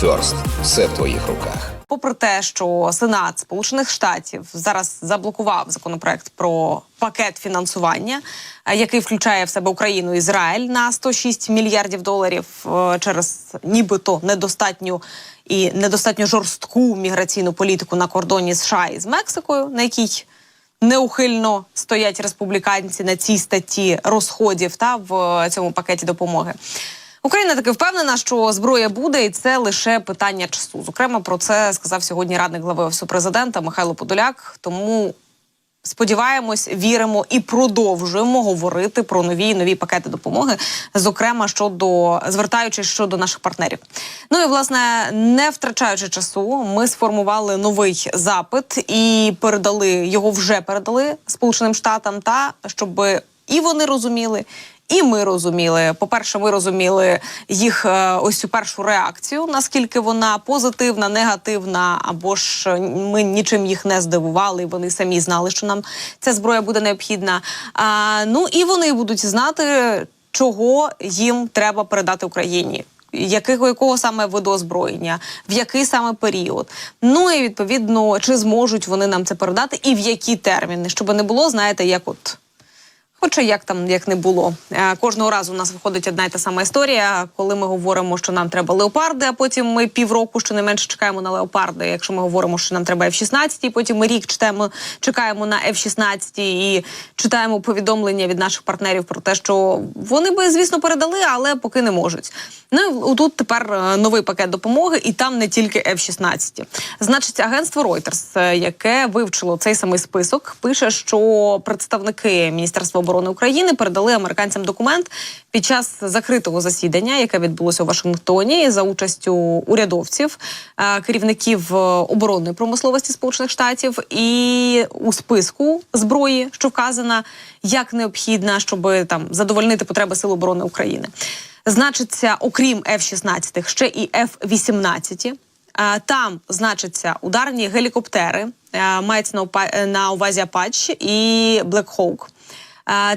Ферст. Все в твоїх руках. Попри те, що Сенат Сполучених Штатів зараз заблокував законопроект про пакет фінансування, е, який включає в себе Україну Ізраїль на 106 мільярдів доларів е, через нібито недостатню і недостатньо жорстку міграційну політику на кордоні США із Мексикою, на якій неухильно стоять республіканці на цій статті розходів та в цьому пакеті допомоги. Україна таки впевнена, що зброя буде, і це лише питання часу. Зокрема, про це сказав сьогодні радник глави офісу президента Михайло Подоляк. Тому сподіваємось, віримо і продовжуємо говорити про нові нові пакети допомоги, зокрема щодо звертаючись щодо наших партнерів. Ну і власне, не втрачаючи часу, ми сформували новий запит і передали його вже передали Сполученим Штатам, та щоб і вони розуміли. І ми розуміли. По-перше, ми розуміли їх е, ось цю першу реакцію, наскільки вона позитивна, негативна, або ж е, ми нічим їх не здивували. Вони самі знали, що нам ця зброя буде необхідна. А, ну і вони будуть знати, чого їм треба передати Україні. Якого якого саме виду озброєння, в який саме період? Ну і відповідно, чи зможуть вони нам це передати, і в які терміни, щоб не було, знаєте, як от. Хоча як там як не було, Е, кожного разу у нас виходить одна й та сама історія, коли ми говоримо, що нам треба леопарди, а потім ми півроку щонайменше чекаємо на леопарди. Якщо ми говоримо, що нам треба F-16, і потім ми рік читаємо, чекаємо на F-16 і читаємо повідомлення від наших партнерів про те, що вони би звісно передали, але поки не можуть. Ну і тут тепер е, новий пакет допомоги, і там не тільки F-16. Значить, агентство Reuters, е, яке вивчило цей самий список, пише, що представники Міністерства оборони України передали американцям документ під час закритого засідання, яке відбулося у Вашингтоні за участю урядовців, е, керівників е, оборонної промисловості Сполучених Штатів, і у списку зброї, що вказана як необхідна, щоб там задовольнити потреби Сил оборони України. Значиться, окрім F-16, ще і F-18. Е, Там значаться ударні гелікоптери, мається на увазі Apache і. Е,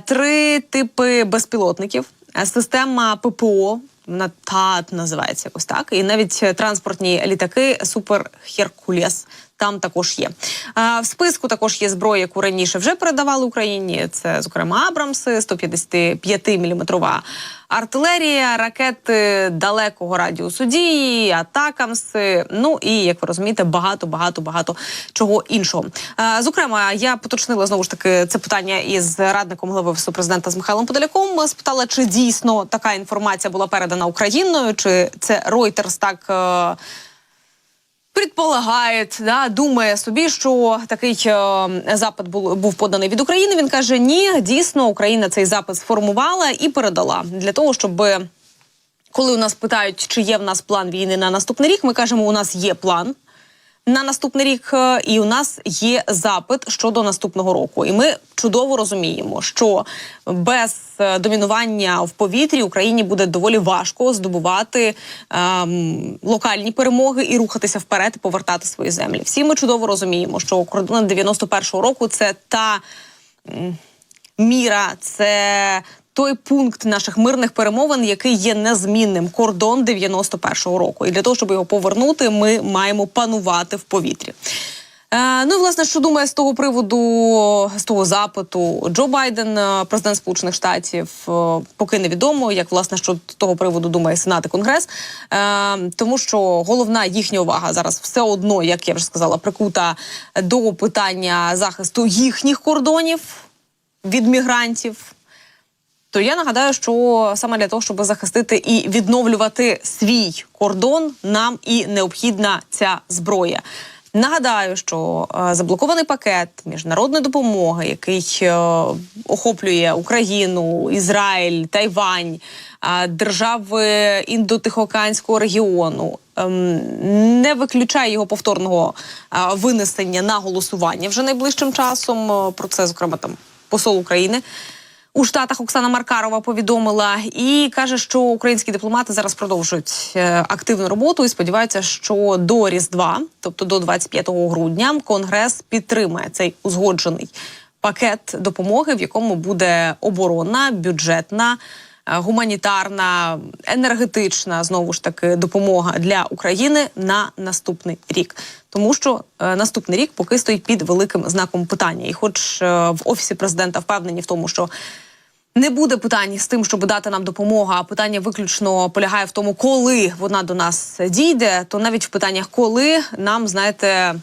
Три типи безпілотників, система ППО. На ТАТ називається якось так, і навіть е, транспортні літаки Супер Херкулес там також є. В списку також є зброя, яку раніше вже передавали Україні. Це, зокрема, Абрамси, 155 мм артилерія, ракети далекого радіусу дії, атакамси. Ну і як ви розумієте, багато, багато, багато чого іншого. Зокрема, я поточнила знову ж таки це питання із радником голови президента з Михайлом Подоляком. Спитала, чи дійсно така інформація була передана Україною, чи це Reuters так. Предполагає, да, думає собі, що такий е, запит був, був поданий від України. Він каже: ні, дійсно, Україна цей запит сформувала і передала для того, щоб коли у нас питають, чи є в нас план війни на наступний рік, ми кажемо, у нас є план. На наступний рік е, і у нас є запит щодо наступного року, і ми чудово розуміємо, що без е, домінування в повітрі Україні буде доволі важко здобувати ем, локальні перемоги і рухатися вперед, і повертати свої землі. Всі ми чудово розуміємо, що кордон 91-го року це та міра, це той пункт наших мирних перемовин, який є незмінним кордон 91-го року. І для того, щоб його повернути, ми маємо панувати в повітрі. Е, ну і власне, що думає з того приводу, з того запиту Джо Байден, е, президент Сполучених Штатів, е, поки невідомо, як власне що з того приводу думає Сенат і Конгрес, тому що головна їхня увага зараз все одно, як я вже сказала, прикута до питання захисту їхніх кордонів від мігрантів. То я нагадаю, що саме для того, щоб захистити і відновлювати свій кордон, нам і необхідна ця зброя. Нагадаю, що е, заблокований пакет міжнародної допомоги, який е, охоплює Україну, Ізраїль, Тайвань, е, держави індотихоокеанського регіону, ем, не виключає його повторного винесення на голосування вже найближчим часом. Про це зокрема там посол України у Штатах Оксана Маркарова повідомила і каже, що українські дипломати зараз продовжують е, активну роботу і сподіваються, що до Різдва, тобто до 25 грудня, Конгрес підтримає цей узгоджений пакет допомоги, в якому буде оборонна, бюджетна. Гуманітарна, енергетична знову ж таки допомога для України на наступний рік. Тому що е, наступний рік поки стоїть під великим знаком питання. І, хоч е, в офісі президента впевнені в тому, що не буде питань з тим, щоб дати нам допомогу, а питання виключно полягає в тому, коли вона до нас дійде, то навіть в питаннях, коли нам знаєте.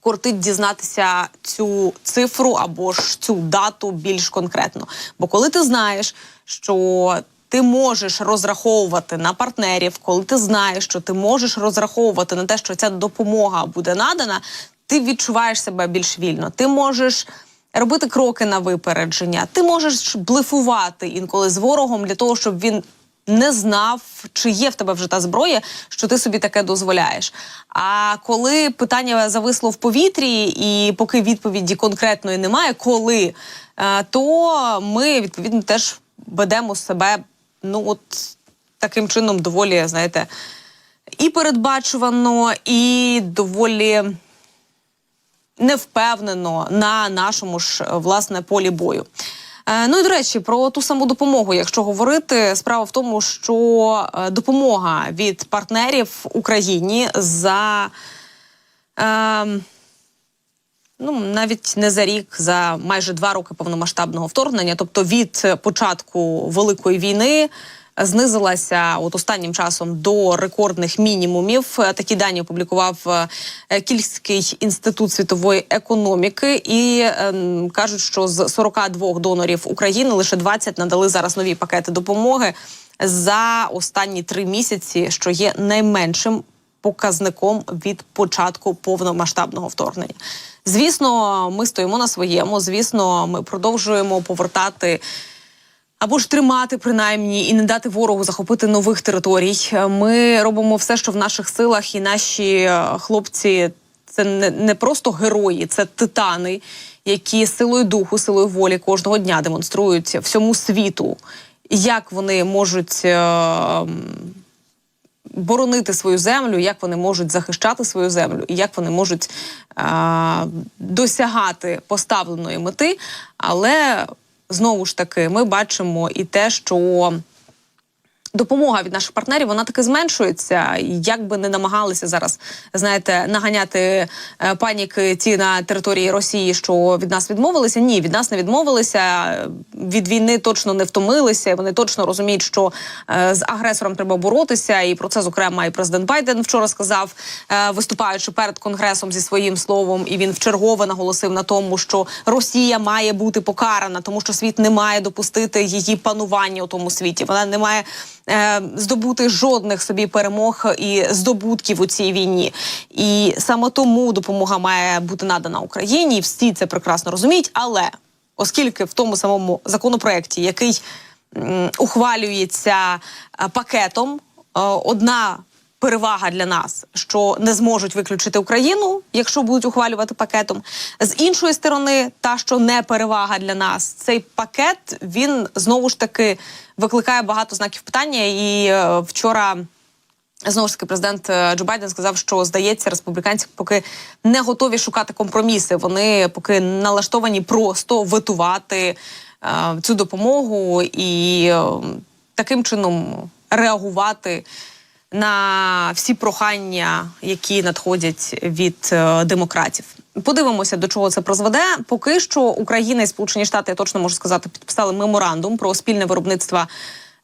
Кортить дізнатися цю цифру або ж цю дату більш конкретно. Бо коли ти знаєш, що ти можеш розраховувати на партнерів, коли ти знаєш, що ти можеш розраховувати на те, що ця допомога буде надана, ти відчуваєш себе більш вільно. Ти можеш робити кроки на випередження. Ти можеш блефувати інколи з ворогом для того, щоб він не знав, чи є в тебе вже та зброя, що ти собі таке дозволяєш. А коли питання зависло в повітрі, і поки відповіді конкретної немає, коли, е, то ми відповідно теж ведемо себе ну от таким чином доволі, знаєте, і передбачувано, і доволі невпевнено на нашому ж е, власне полі бою. Е, Ну і до речі, про ту саму допомогу, якщо говорити, справа в тому, що е, допомога від партнерів Україні за е, ну навіть не за рік, за майже два роки повномасштабного вторгнення, тобто від початку великої війни. Знизилася от останнім часом до рекордних мінімумів. Такі дані опублікував е, Кільський інститут світової економіки, і ем, кажуть, що з 42 донорів України лише 20 надали зараз нові пакети допомоги за останні три місяці, що є найменшим показником від початку повномасштабного вторгнення. Звісно, ми стоїмо на своєму. Звісно, ми продовжуємо повертати. Або ж тримати принаймні і не дати ворогу захопити нових територій. Ми робимо все, що в наших силах, і наші е, хлопці це не, не просто герої, це титани, які силою духу, силою волі кожного дня демонструють всьому світу, як вони можуть. е, боронити свою землю, як вони можуть захищати свою землю, і як вони можуть а, досягати поставленої мети. Але знову ж таки, ми бачимо і те, що. Допомога від наших партнерів вона таки зменшується. Як би не намагалися зараз, знаєте, наганяти е, паніки ті на території Росії, що від нас відмовилися. Ні, від нас не відмовилися. Від війни точно не втомилися. Вони точно розуміють, що е, з агресором треба боротися. І про це зокрема і президент Байден вчора сказав, е, виступаючи перед конгресом зі своїм словом. І він вчергове наголосив на тому, що Росія має бути покарана, тому що світ не має допустити її панування у тому світі. Вона не має здобути жодних собі перемог і здобутків у цій війні. І саме тому допомога має бути надана Україні. Всі це прекрасно розуміють. Але оскільки в тому самому законопроекті, який ухвалюється е, пакетом, е, одна перевага для нас, що не зможуть виключити Україну, якщо будуть ухвалювати пакетом. З іншої сторони, та що не перевага для нас, цей пакет він знову ж таки викликає багато знаків питання. І е, вчора. Знову ж таки, президент е, Джо Байден сказав, що здається, республіканці поки не готові шукати компроміси. Вони поки налаштовані просто витувати е, цю допомогу і таким чином реагувати на всі прохання, які надходять від е, демократів. Подивимося, до чого це призведе. Поки що Україна і Сполучені Штати, я точно можу сказати, підписали меморандум про спільне виробництво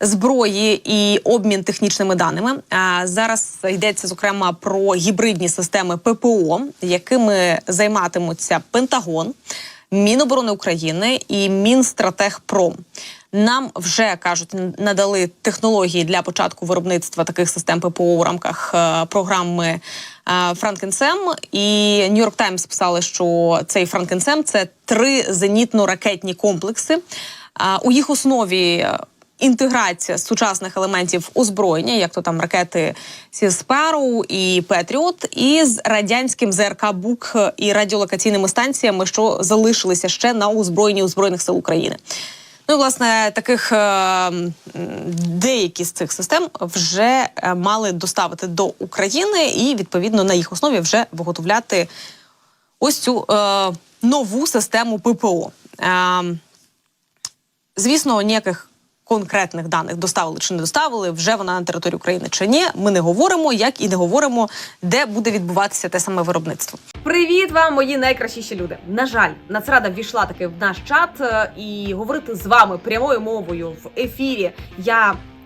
зброї і обмін технічними даними. А зараз йдеться зокрема про гібридні системи ППО, якими займатимуться Пентагон. Міноборони України і Мінстратегпром. Нам вже кажуть, надали технології для початку виробництва таких систем ППО у рамках е, програми е, Франкенсем. І Нью-Йорк Таймс писали, що цей Франкенсем це три зенітно-ракетні комплекси. У їх основі е, інтеграція сучасних елементів озброєння, як то там ракети Сіспару і Петріот, із радянським ЗРК Бук і радіолокаційними станціями, що залишилися ще на озброєнні збройних сил України. Ну, власне, таких е, деякі з цих систем вже е, мали доставити до України, і відповідно на їх основі вже виготовляти ось цю е, нову систему ППО. Е, звісно, ніяких конкретних даних доставили чи не доставили, вже вона на території України чи ні. Ми не говоримо, як і не говоримо, де буде відбуватися те саме виробництво. Привіт вам, мої найкращіші люди. На жаль, Нацрада ввійшла таки в наш чат е, і говорити з вами прямою мовою в ефірі я.